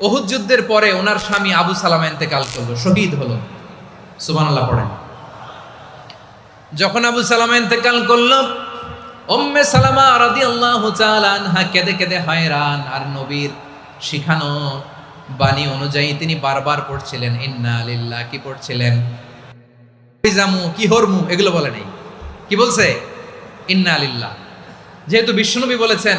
ওহুদ যুদ্ধের পরে ওনার স্বামী আবু সালামা ইন্তেকাল করল, শহীদ হলো। সুবহানাল্লাহ পড়েন। যখন আবু সালামা ইন্তেকাল করল, উম্মে সালামা রাদিয়াল্লাহু তাআলা আনহা কেঁদে কেঁদে হয়রান, আর নবীর শিখানো বাণী অনুযায়ী তিনি বারবার পড়ছিলেন, ইন্না লিল্লাহ কি পড়ছিলেন? জামু, কি হরমু এগুলো বলে নেই। কি বলছে? ইন্না লিল্লাহ যেহেতু বিশ্বনবী বলেছেন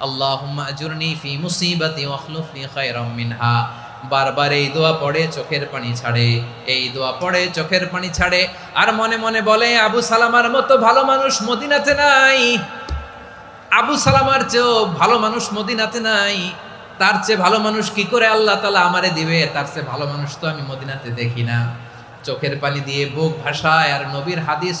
আল্লাহুম্মা আজুরনি ফি মুসিবাতি ওয়া আখলুফনি খায়রাম মিনহা। বারবার এই দোয়া পড়ে, চোখের পানি ছাড়ে। এই দোয়া পড়ে, চোখের পানি ছাড়ে। আর মনে মনে বলে, আবু সালামার মতো ভালো মানুষ মদিনাতে নাই। আবু সালামার চেয়েও ভালো মানুষ মদিনাতে নাই। তার চেয়ে ভালো মানুষ কি করে আল্লাহ তালা আমারে দিবে? তার চেয়ে ভালো মানুষ তো আমি মদিনাতে দেখি না। চোখের পানি দিয়ে বুক ভাষায় আর নবীর হাদিস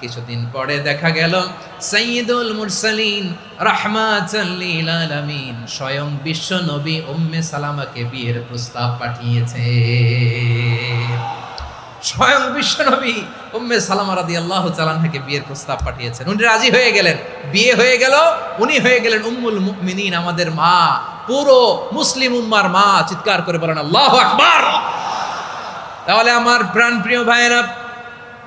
কিছুদিন পরে দেখা গেল, সাইয়্যিদুল মুরসালিন রাহমাতাল আলামিন স্বয়ং বিশ্ব নবী উম্মে সালামাকে বিয়ের প্রস্তাব পাঠিয়েছে। স্বয়ং বিশ্ব নবী উম্মে সালামা রাদিয়াল্লাহু তাআলা থেকে বিয়ের প্রস্তাব পাঠিয়েছেন। উনি রাজি হয়ে গেলেন। বিয়ে হয়ে গেল, উনি হয়ে গেলেন উম্মুল মুমিনিন, আমাদের মা, পুরো মুসলিম উম্মার মা। চিৎকার করে বলেন, আল্লাহু আকবার! তাহলে আমার প্রাণ প্রিয় ভাইয়েরা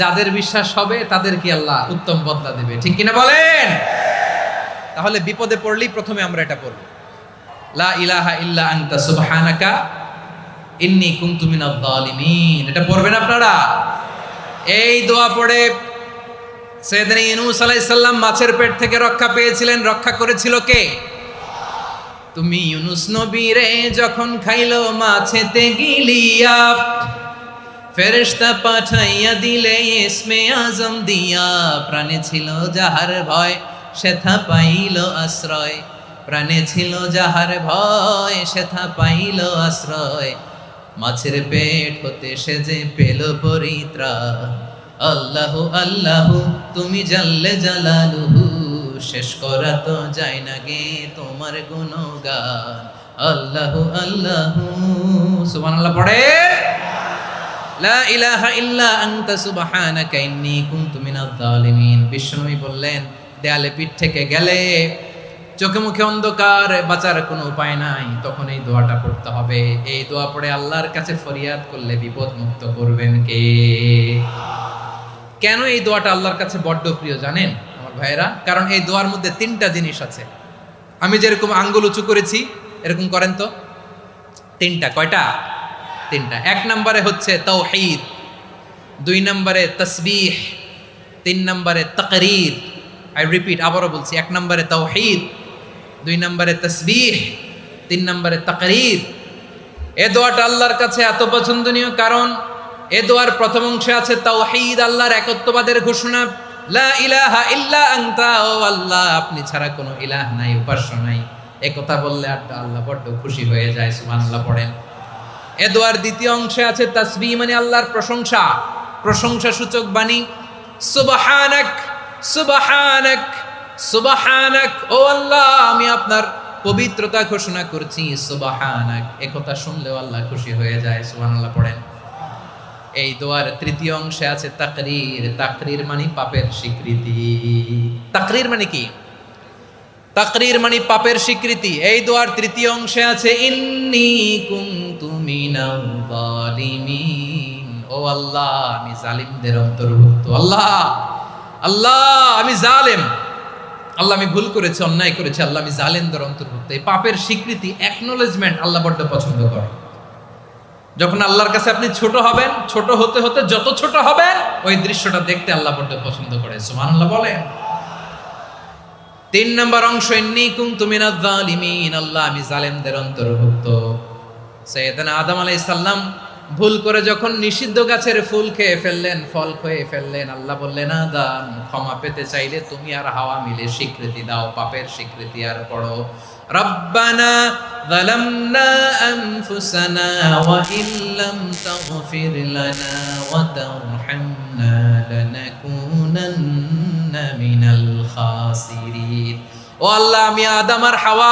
যাদের বিশ্বাস হবে তাদের কি আল্লাহ উত্তম বদলা দেবে। ঠিক কিনা বলেন? তাহলে বিপদে পড়লেই প্রথমে আমরা এটা পড়ব। লা ইলাহা ইল্লা আনতা সুবহানাকা, ইন্নী কুনতু মিনাল জালিমিন এটা পড়বেন আপনারা? এই দোয়া পড়ে সৈয়দনা ইউনূস আলাইহিস সালাম মাছের পেট থেকে রক্ষা পেয়েছিলেন। রক্ষা করেছিল কে? তুমি ইউনুস নবীরে যখন খাইলো মাছেতে গিলিয়া ফেরেশতা পাঠাইয়া দিলে ইসমে আজম দিয়া। প্রাণে ছিল যাহার ভয়, সেথা পাইল আশ্রয়। প্রাণে ছিল যাহার ভয়, সেথা পাইল আশ্রয়। মাছের পেট হতে সে যে পেল পরিত্রা আল্লাহ আল্লাহ, তুমি জানলে জালালুহু। শেষ করা তো যায় না গে তোমার গুণগান। আল্লাহ আল্লাহ। সুবহানাল্লাহ, পড়ে। লা ইলাহা ইল্লা আনতা সুবহানাকা ইন্নী কুনতু মিনাজ জালিমিন বিশ্বনবী বললেন, দেয়ালে পিঠ থেকে গেলে চোখে মুখে অন্ধকার, বাঁচার কোনো উপায় নাই, তখন এই দোয়াটা পড়তে হবে। এই দোয়া পড়ে আল্লাহর কাছে ফরিয়াদ করলে বিপদ মুক্ত করবেন কে? কেন এই দোয়াটা আল্লাহর কাছে বড্ড প্রিয় জানেন আমার ভাইয়েরা? কারণ এই দোয়ার মধ্যে তিনটা জিনিস আছে। আমি যেরকম আঙ্গুল উঁচু করেছি, এরকম করেন তো? তিনটা। কয়টা? তিনটা। এক নম্বরে হচ্ছে তৌহিদ, দুই নম্বরে তসবিহ, তিন নম্বরে তকরির। আই রিপিট আবারও বলছি, এক নম্বরে তৌহিদ, দুই নম্বরে তসবিহ, তিন নম্বরে তকরির। এ দোয়াটা আল্লাহর কাছে এত পছন্দনীয় কারণ, এ দোয়ার প্রথম অংশে আছে তাওহীদ আল্লাহর একত্ববাদের ঘোষণা, লা ইলাহা ইল্লা আনতা, ও আল্লাহ, আপনি ছাড়া কোনো ইলাহ নাই, উপাস্য নাই। এ কথা বললে আর আল্লাহ বড্ড খুশি হয়ে যায়, সুবহানাল্লাহ পড়েন। এ দোয়ার দ্বিতীয় অংশে আছে তাসবিহ মানে আল্লাহর প্রশংসা। প্রশংসা সূচক বাণী। সুবহানাক, সুবাহানক সুবাহানক। ও আল্লাহ, আমি আপনার পবিত্রতা ঘোষণা করছি, সুবহানাক। একথা শুনলেও আল্লাহ খুশি হয়ে যায়, সুবহানাল্লাহ পড়েন। এই দোয়ার তৃতীয় অংশে আছে তাকরির। তাকরির মানে পাপের স্বীকৃতি। তাকরির মানে কি? তাকরির মানে পাপের স্বীকৃতি। এই দোয়ার তৃতীয় অংশে আছে, ইন্নি কুনতু মিনাল আল্লাহ, আমি জালিমদের অন্তর্ভুক্ত। আল্লাহ আল্লাহ, আমি জালেম। আল্লাহ, আমি ভুল করেছি, অন্যায় করেছি। আল্লাহ, আমি জালেমদের অন্তর্ভুক্ত। এই পাপের স্বীকৃতি অ্যাকনোলেজমেন্ট আল্লাহ বড্ড পছন্দ করে। যখন আল্লাহর কাছে আপনি ছোট হবেন, ছোট হতে হতে যত ছোট হবেন, ওই দৃশ্যটা দেখতে আল্লাহ বড্ড পছন্দ করে। সুবহানাল্লাহ বলেন। তিন নম্বর অংশ এন্নি কুনতু মিনাজ জালিমিন। আল্লাহ, আমি জালেমদের অন্তর্ভুক্ত। সৈয়দনা আদম আলাইহিস সালাম ভুল করে যখন নিষিদ্ধ গাছের ফুল খেয়ে ফেললেন ফল খেয়ে ফেললেন আল্লাহ বললেন আদম ক্ষমা পেতে চাইলে তুমি আর হাওয়া মিলে স্বীকৃতি দাও পাপের স্বীকৃতি আর পড়ো রব্বানা ظلمنا أنفسنا وإن لم تغفر لنا وترحمنا لنكونن من الخاسرين ও আল্লাহ আমি আদম আর হাওয়া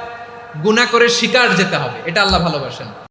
গুনাহ করে শিকার যেতে হবে এটা আল্লাহ ভালোবাসেন।